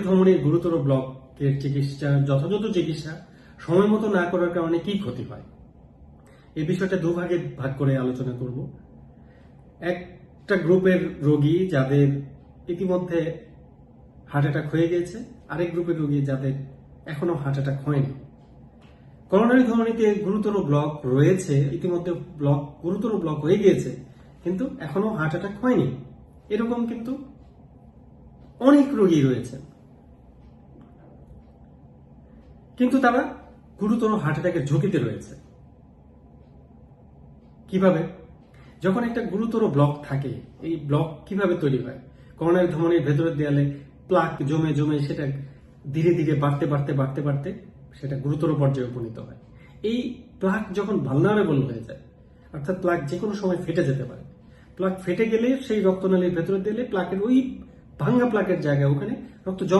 ধমনির গুরুতর ব্লকের চিকিৎসা, যথাযথ চিকিৎসা সময় মতো না করার কারণে কি ক্ষতি হয়? এই বিষয়টা দুভাগে ভাগ করে আলোচনা করব। একটা গ্রুপের রোগী যাদের ইতিমধ্যে হার্ট অ্যাটাক হয়ে গেছে, আরেক গ্রুপের রোগী যাদের এখনও হার্ট অ্যাটাক হয়নি। করোনারি ধমনীতে গুরুতর ব্লক রয়েছে, ইতিমধ্যে ব্লক, গুরুতর ব্লক হয়ে গিয়েছে, কিন্তু এখনও হার্ট অ্যাটাক হয়নি। এরকম কিন্তু অনেক রোগী রয়েছে। কিন্তু তারা গুরুতর হার্ট অ্যাটাকের ঝুঁকিতে রয়েছে। কীভাবে? যখন একটা গুরুতর ব্লক থাকে, এই ব্লক কীভাবে তৈরি হয়? করোনারি ধমনির ভেতরের দেয়ালে প্লাক জমে জমে সেটা ধীরে ধীরে বাড়তে বাড়তে বাড়তে বাড়তে সেটা গুরুতর পর্যায়ে উপনীত হয়। এই প্লাক যখন ভালনারেবল হয়ে যায়, অর্থাৎ প্লাক যে কোনো সময় ফেটে যেতে পারে, প্লাক ফেটে গেলে সেই রক্তনালীর ভেতরে দিলে প্লাকের ওই ভাঙ্গা প্লাকের জায়গায় ওখানে রক্ত জমা